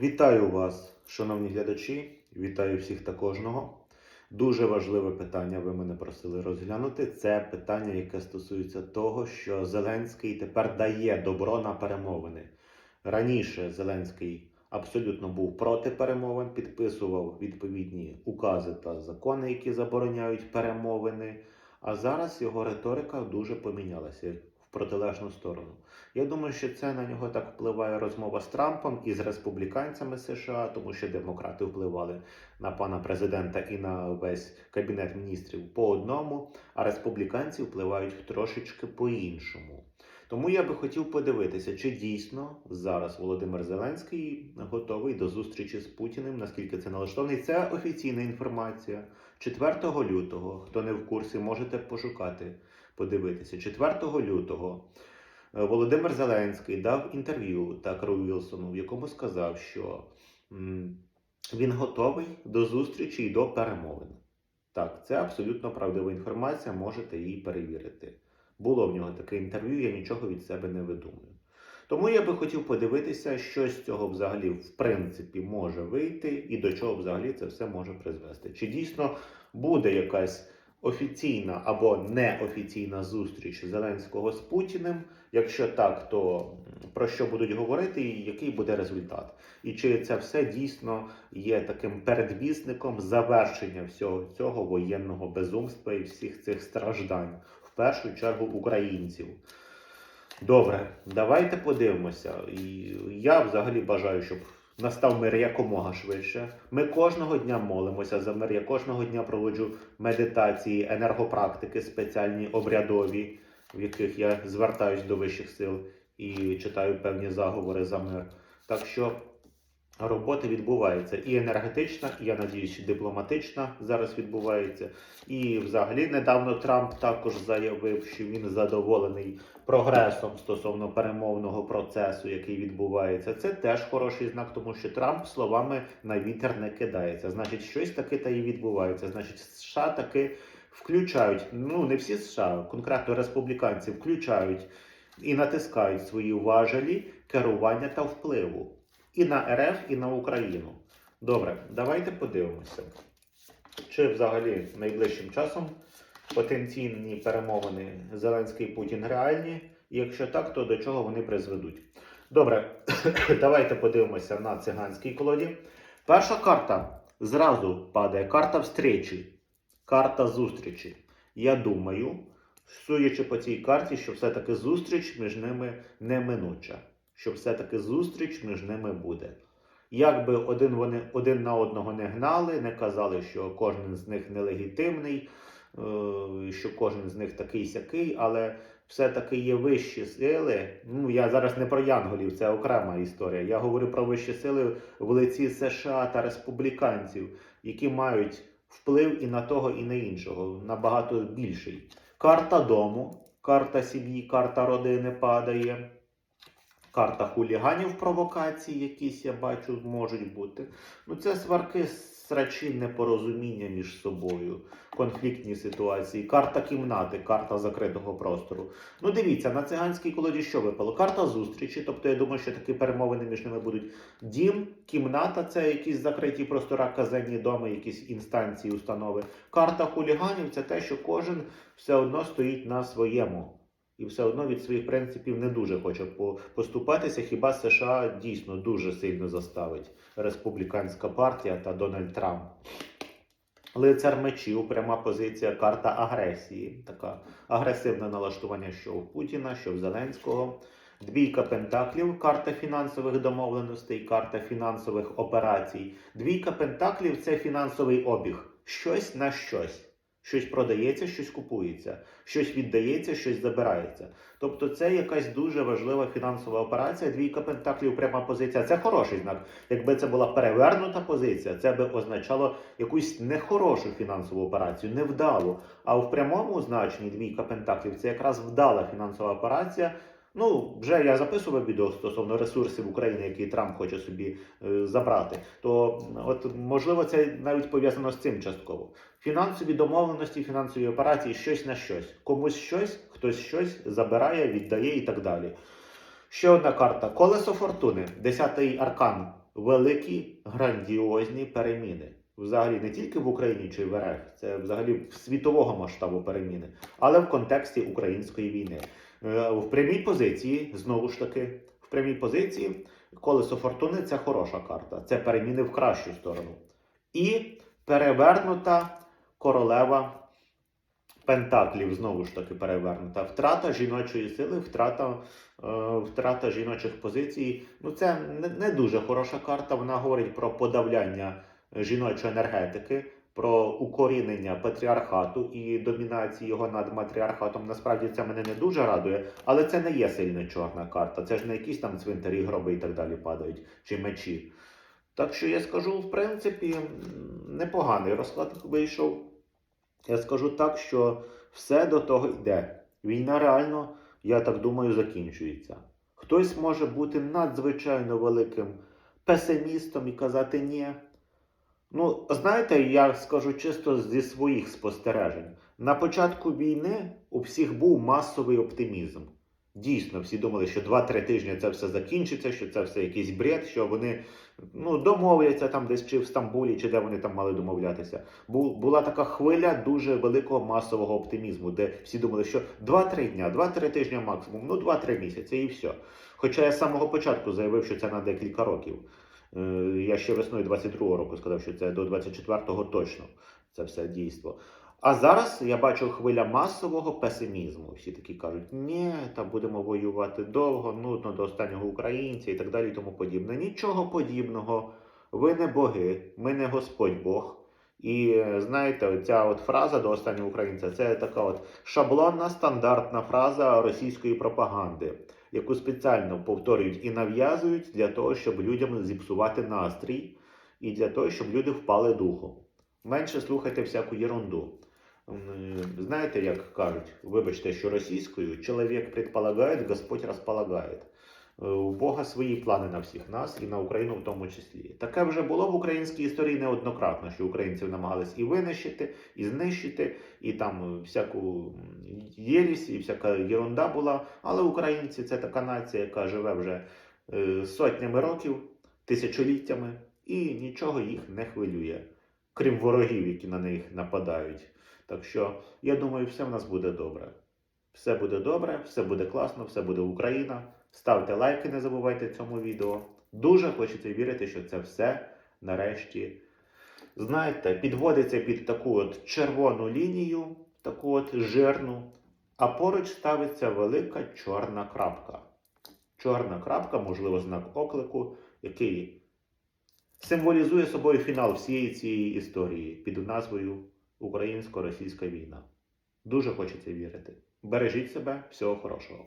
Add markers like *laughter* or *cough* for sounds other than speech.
Вітаю вас, шановні глядачі. Вітаю всіх та кожного. Дуже важливе питання ви мене просили розглянути. Це питання, яке стосується того, що Зеленський тепер дає добро на перемовини. Раніше Зеленський абсолютно був проти перемовин, підписував відповідні укази та закони, які забороняють перемовини. А зараз його риторика дуже помінялася протилежну сторону. Я думаю, що це на нього так впливає розмова з Трампом і з республіканцями США, тому що демократи впливали на пана президента і на весь кабінет міністрів по одному, а республіканці впливають трошечки по-іншому. Тому я би хотів подивитися, чи дійсно зараз Володимир Зеленський готовий до зустрічі з Путіним, наскільки це налаштований. Це офіційна інформація. 4 лютого, хто не в курсі, можете пошукати, подивитися. 4 лютого е, Володимир Зеленський дав інтерв'ю Такеру Вілсону, в якому сказав, що він готовий до зустрічі і до перемовин. Так, це абсолютно правдива інформація, можете її перевірити. Було в нього таке інтерв'ю, я нічого від себе не видумую. Тому я би хотів подивитися, що з цього взагалі в принципі може вийти і до чого взагалі це все може призвести. Чи дійсно буде якась офіційна або неофіційна зустріч Зеленського з Путіним? Якщо так, то про що будуть говорити і який буде результат? І чи це все дійсно є таким передвісником завершення всього цього воєнного безумства і всіх цих страждань, в першу чергу українців? Добре, давайте подивимося. І я взагалі бажаю, щоб настав мир якомога швидше. Ми кожного дня молимося за мир. Я кожного дня проводжу медитації, енергопрактики спеціальні обрядові, в яких я звертаюсь до вищих сил і читаю певні заговори за мир. Так що робота відбувається і енергетична, і я надіюсь, що дипломатична зараз відбувається. І взагалі недавно Трамп також заявив, що він задоволений прогресом стосовно перемовного процесу, який відбувається. Це теж хороший знак, тому що Трамп словами на вітер не кидається. Значить, щось таке та і відбувається. Значить, США таки включають. Ну не всі США, конкретно республіканці включають і натискають свої важелі керування та впливу і на РФ, і на Україну. Добре, давайте подивимося, чи взагалі найближчим часом потенційні перемовини Зеленський Путін реальні, якщо так, то до чого вони призведуть. Добре, *coughs* давайте подивимося на циганській колоді. Перша карта зразу падає карта встречі, карта зустрічі. Я думаю, судячи по цій карті, що все-таки зустріч між ними неминуча. Що все-таки зустріч між ними буде. Якби один вони один на одного не гнали, не казали, що кожен з них нелегітимний, е, що кожен з них такий сякий, але все-таки є вищі сили. Ну я зараз не про янголів, це окрема історія. Я говорю про вищі сили в лиці США та республіканців, які мають вплив і на того, і на іншого, набагато більший. Карта дому, карта сім'ї, карта родини падає. Карта хуліганів провокацій, якісь я бачу, можуть бути. Ну, це сварки, срачі, непорозуміння між собою, конфліктні ситуації. Карта кімнати, карта закритого простору. Ну, дивіться, на циганській колоді що випало? Карта зустрічі. Тобто, я думаю, що такі перемовини між ними будуть. Дім, кімната це якісь закриті простора, казенні доми, якісь інстанції, установи. Карта хуліганів це те, що кожен все одно стоїть на своєму. І все одно від своїх принципів не дуже хоче поступатися. Хіба США дійсно дуже сильно заставить республіканська партія та Дональд Трамп. Лицар мечів, пряма позиція, карта агресії. Така агресивне налаштування, що в Путіна, що в Зеленського. Двійка пентаклів, карта фінансових домовленостей, карта фінансових операцій. Двійка пентаклів це фінансовий обіг. Щось на щось. Щось продається, щось купується, щось віддається, щось забирається. Тобто це якась дуже важлива фінансова операція. Двійка пентаклів, пряма позиція. Це хороший знак. Якби це була перевернута позиція, це би означало якусь нехорошу фінансову операцію, невдалу. А в прямому значенні двійка пентаклів це якраз вдала фінансова операція. Ну, вже я записував відео стосовно ресурсів України, які Трамп хоче собі е, забрати. То от можливо це навіть пов'язано з цим частково. Фінансові домовленості, фінансові операції, щось на щось. Комусь щось, хтось щось забирає, віддає і так далі. Ще одна карта: Колесо фортуни, десятий аркан. великі грандіозні переміни. Взагалі не тільки в Україні чи в РФ, це взагалі світового масштабу переміни, але в контексті української війни. Е, В прямій позиції, знову ж таки, в прямій позиції колесо фортуни це хороша карта. Це переміни в кращу сторону. І перевернута королева Пентаклів, знову ж таки, перевернута. Втрата жіночої сили, втрата, е, втрата жіночих позицій. Ну, це не, не дуже хороша карта. Вона говорить про подавляння жіночої енергетики, про укорінення патріархату і домінації його над матріархатом. Насправді це мене не дуже радує, але це не є сильно чорна карта. Це ж не якісь там цвинтарі, гроби і так далі падають, чи мечі. Так що я скажу, в принципі, непоганий розклад вийшов. Я скажу так, що все до того йде. Війна реально, я так думаю, закінчується. Хтось може бути надзвичайно великим песимістом і казати ні. Ну, знаєте, я скажу чисто зі своїх спостережень. На початку війни у всіх був масовий оптимізм. Дійсно, всі думали, що 2-3 тижні це все закінчиться, що це все якийсь бред, що вони ну, домовляться там десь чи в Стамбулі, чи де вони там мали домовлятися. Бу- була така хвиля дуже великого масового оптимізму, де всі думали, що 2-3 дня, 2-3 тижні максимум, ну 2-3 місяці і все. Хоча я з самого початку заявив, що це на декілька років. Е, Я ще весною 22-го року сказав, що це до 24-го точно це все дійство. А зараз я бачу хвиля масового песимізму. Всі такі кажуть, ні, там будемо воювати довго, нудно до останнього українця і так далі, і тому подібне. Нічого подібного. Ви не боги, ми не Господь Бог. І знаєте, ця от фраза до останнього українця це така от шаблонна стандартна фраза російської пропаганди, яку спеціально повторюють і нав'язують для того, щоб людям зіпсувати настрій, і для того, щоб люди впали духом. Менше слухайте всяку єрунду. Знаєте, як кажуть, вибачте, що російською чоловік предполагає, Господь розполагає. Е, У Бога свої плани на всіх нас і на Україну в тому числі. Таке вже було в українській історії неоднократно, що українців намагались і винищити, і знищити, і там всяку єрість, і всяка єрунда була. Але українці це така нація, яка живе вже е, сотнями років, тисячоліттями, і нічого їх не хвилює, крім ворогів, які на них нападають. Так що я думаю, все в нас буде добре. Все буде добре, все буде класно, все буде Україна. Ставте лайки, не забувайте цьому відео. Дуже хочеться вірити, що це все нарешті, знаєте, підводиться під таку от червону лінію, таку от жирну, а поруч ставиться велика чорна крапка. Чорна крапка, можливо, знак оклику, який символізує собою фінал всієї цієї історії під назвою Українсько-російська війна. Дуже хочеться вірити. Бережіть себе, всього хорошого.